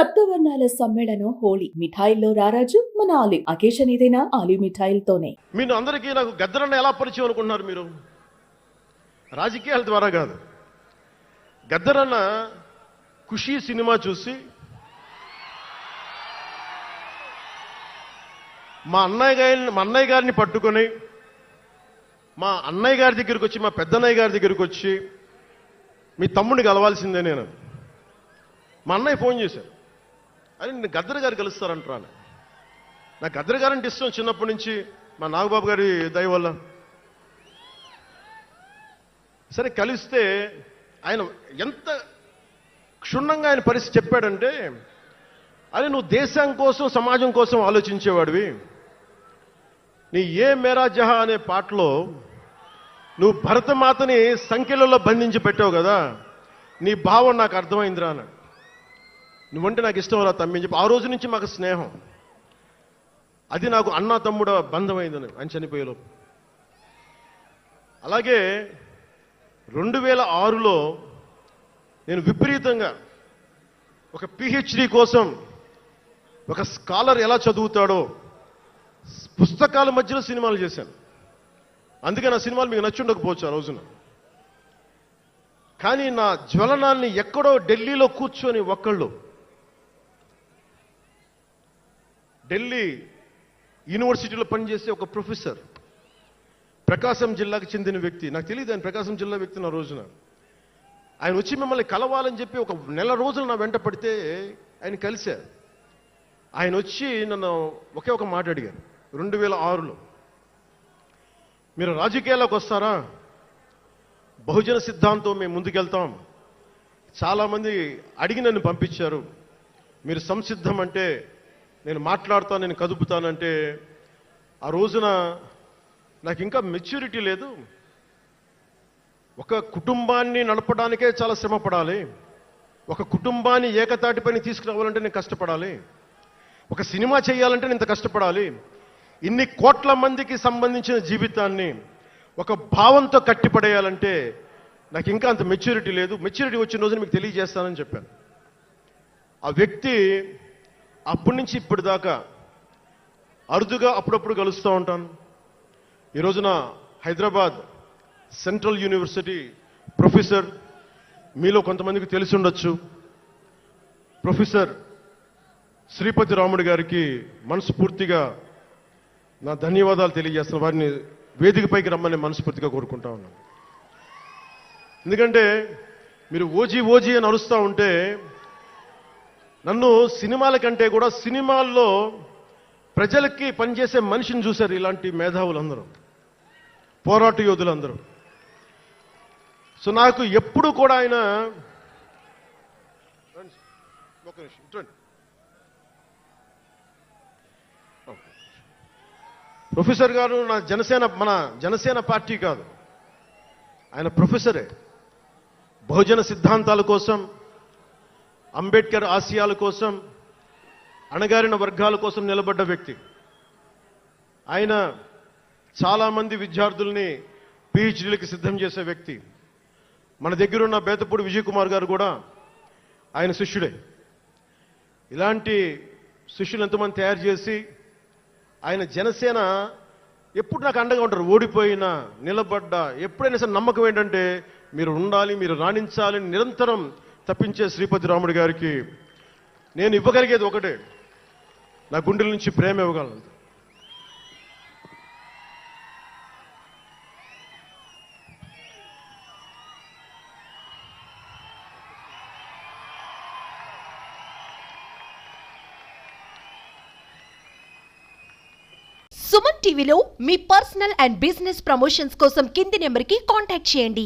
సప్తవర్ణాల సమ్మేళనం హోళీ మిఠాయిల్లో రారాజు మన ఆలివ్ అకేషన్ ఏదైనా ఆలివ్ మిఠాయిలతోనే. మీరు అందరికీ నాకు గద్దరన్న ఎలా పరిచయం అనుకుంటున్నారు మీరు? రాజకీయాల ద్వారా కాదు. గద్దరన్న ఖుషీ సినిమా చూసి మా అన్నయ్య గారిని మా అన్నయ్య గారిని పట్టుకొని మా అన్నయ్య గారి దగ్గరికి వచ్చి మా పెద్దన్నయ్య గారి దగ్గరికి వచ్చి మీ తమ్ముడిని కలవాల్సిందే నేను. మా అన్నయ్య ఫోన్ చేశారు. అని నేను గద్దర్ గారు కలుస్తారంటారా నాకు గద్దర్ గారంటే ఇష్టం చిన్నప్పటి నుంచి మా నాగబాబు గారి దయ వల్ల. సరే కలిస్తే ఆయన ఎంత క్షుణ్ణంగా ఆయన పరిస్థితి చెప్పాడంటే అది నువ్వు దేశం కోసం సమాజం కోసం ఆలోచించేవాడివి. నీ ఏ మేరా జహా అనే పాటలో నువ్వు భరతమాతని సంఖ్యలలో బంధించి పెట్టావు కదా నీ భావం నాకు అర్థమైందిరా అన్నాడు. నువ్వంటే నాకు ఇష్టం రా తమ్మి అని చెప్పి ఆ రోజు నుంచి మాకు స్నేహం. అది నాకు అన్నా తమ్ముడ బంధమైందని ఆయన చనిపోయేలోపు అలాగే రెండు వేల ఆరులో నేను విపరీతంగా ఒక పిహెచ్డి కోసం ఒక స్కాలర్ ఎలా చదువుతాడో పుస్తకాల మధ్యలో సినిమాలు చేశాను. అందుకే నా సినిమాలు మీకు నచ్చుండకపోవచ్చు ఆ రోజున. కానీ నా జ్వలనాన్ని ఎక్కడో ఢిల్లీలో కూర్చొని ఒక్కళ్ళు ఢిల్లీ యూనివర్సిటీలో పనిచేసే ఒక ప్రొఫెసర్. ప్రకాశం జిల్లాకు చెందిన వ్యక్తి. నాకు తెలియదు ఆయన ప్రకాశం జిల్లా వ్యక్తి నా రోజున. ఆయన వచ్చి మిమ్మల్ని కలవాలని చెప్పి ఒక నెల రోజులు నా వెంట పడితే ఆయన కలిశారు ఆయన వచ్చి నన్ను ఒకే ఒక మాట అడిగారు. రెండు వేల ఆరులో. మీరు రాజకీయాల్లోకి వస్తారా? బహుజన సిద్ధాంతం మేము ముందుకెళ్తాం. చాలామంది అడిగి నన్ను పంపించారు. మీరు సంసిద్ధం అంటే నేను మాట్లాడతాను నేను కదుపుతానంటే ఆ రోజున నాకు ఇంకా మెచ్యూరిటీ లేదు. ఒక కుటుంబాన్ని నడపడానికే చాలా శ్రమ పడాలి ఒక కుటుంబాన్ని ఏకతాటిపైన తీసుకురావాలంటే నేను కష్టపడాలి. ఒక సినిమా చేయాలంటే నేను ఇంత కష్టపడాలి. ఇన్ని కోట్ల మందికి సంబంధించిన జీవితాన్ని ఒక భావంతో కట్టిపడేయాలంటే నాకు ఇంకా అంత మెచ్యూరిటీ లేదు. మెచ్యూరిటీ వచ్చిన రోజున మీకు తెలియజేస్తానని చెప్పాను. ఆ వ్యక్తి అప్పటి నుంచి ఇప్పటి దాకా అరుదుగా అప్పుడప్పుడు కలుస్తూ ఉంటాను. ఈ రోజున హైదరాబాద్ సెంట్రల్ యూనివర్సిటీ ప్రొఫెసర్ మీలో కొంతమందికి తెలిసి ఉండొచ్చు. ప్రొఫెసర్ శ్రీపతి రాముడు గారికి మనస్ఫూర్తిగా నా ధన్యవాదాలు తెలియజేస్తున్న వారిని వేదికపైకి రమ్మని మనస్ఫూర్తిగా కోరుకుంటా ఉన్నాను. ఎందుకంటే మీరు ఓజీ ఓజీ అని అరుస్తూ ఉంటే నన్ను సినిమాల కంటే కూడా సినిమాల్లో ప్రజలకి పనిచేసే మనిషిని చూశారు ఇలాంటి మేధావులందరూ. పోరాట యోధులందరూ. సో నాకు ఎప్పుడు కూడా ఆయన నిమిషం, ప్రొఫెసర్ గారు నా జనసేన మన జనసేన పార్టీ కాదు. ఆయన ప్రొఫెసరే. బహుజన సిద్ధాంతాల కోసం అంబేద్కర్ ఆశయాల కోసం అణగారిన వర్గాల కోసం నిలబడ్డ వ్యక్తి. ఆయన చాలామంది విద్యార్థుల్ని పిహెచ్డీలకు సిద్ధం చేసే వ్యక్తి. మన దగ్గర ఉన్న బేతపూడి విజయ్ కుమార్ గారు కూడా ఆయన శిష్యుడే. ఇలాంటి శిష్యులు ఎంతమంది తయారు చేసి ఆయన జనసేన ఎప్పుడు నాకు అండగా ఉంటారు? ఓడిపోయినా నిలబడ్డా ఎప్పుడైనా సరే నమ్మకం ఏంటంటే మీరు ఉండాలి మీరు రాణించాలని నిరంతరం తప్పించే శ్రీపతి రాముడు గారికి నేను ఇవ్వగలిగేది ఒకటే. నా గుండెల నుంచి ప్రేమ ఇవ్వగలను. సుమన్ టీవీలో మీ పర్సనల్ అండ్ బిజినెస్ ప్రమోషన్స్ కోసం కింది నెంబర్కి కాంటాక్ట్ చేయండి.